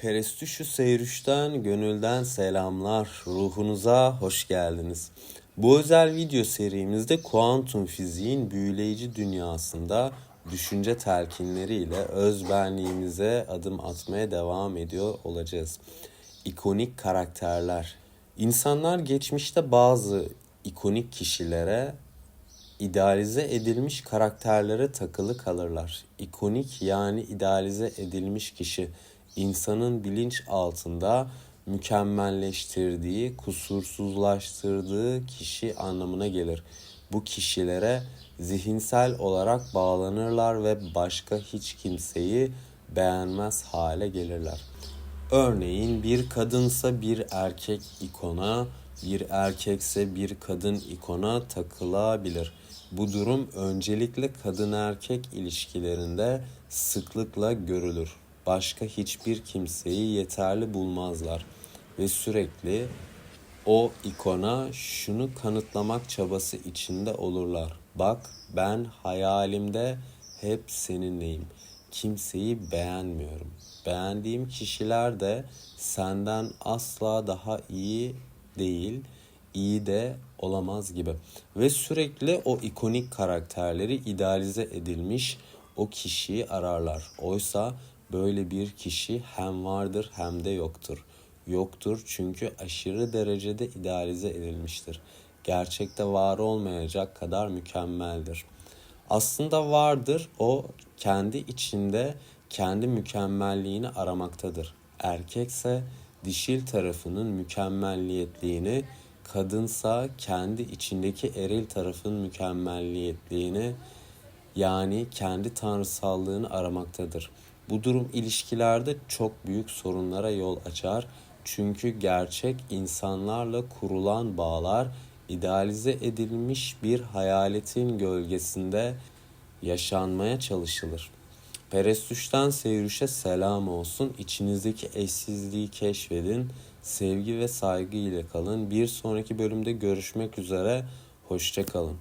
Perestüşü Seyrüş'ten gönülden selamlar. Ruhunuza hoş geldiniz. Bu özel video serimizde kuantum fiziğin büyüleyici dünyasında düşünce telkinleriyle özbenliğimize adım atmaya devam ediyor olacağız. İkonik karakterler. İnsanlar geçmişte bazı ikonik kişilere idealize edilmiş karakterlere takılı kalırlar. İkonik yani idealize edilmiş kişi insanın bilinç altında mükemmelleştirdiği, kusursuzlaştırdığı kişi anlamına gelir. Bu kişilere zihinsel olarak bağlanırlar ve başka hiç kimseyi beğenmez hale gelirler. Örneğin bir kadınsa bir erkek ikona, bir erkekse bir kadın ikona takılabilir. Bu durum öncelikle kadın erkek ilişkilerinde sıklıkla görülür. Başka hiçbir kimseyi yeterli bulmazlar ve sürekli o ikona şunu kanıtlamak çabası içinde olurlar. Bak ben hayalimde hep seninleyim. Kimseyi beğenmiyorum. Beğendiğim kişiler de senden asla daha iyi değil, iyi de olamaz gibi. Ve sürekli o ikonik karakterleri idealize edilmiş o kişiyi ararlar. Oysa böyle bir kişi hem vardır hem de yoktur. Yoktur çünkü aşırı derecede idealize edilmiştir. Gerçekte var olmayacak kadar mükemmeldir. Aslında vardır o kendi içinde kendi mükemmelliğini aramaktadır. Erkekse dişil tarafının mükemmelliyetliğini, kadınsa kendi içindeki eril tarafın mükemmelliyetliğini yani kendi tanrısallığını aramaktadır. Bu durum ilişkilerde çok büyük sorunlara yol açar. Çünkü gerçek insanlarla kurulan bağlar idealize edilmiş bir hayaletin gölgesinde yaşanmaya çalışılır. Perestüş'ten Seyrüş'e selam olsun. İçinizdeki eşsizliği keşfedin. Sevgi ve saygı ile kalın. Bir sonraki bölümde görüşmek üzere. Hoşça kalın.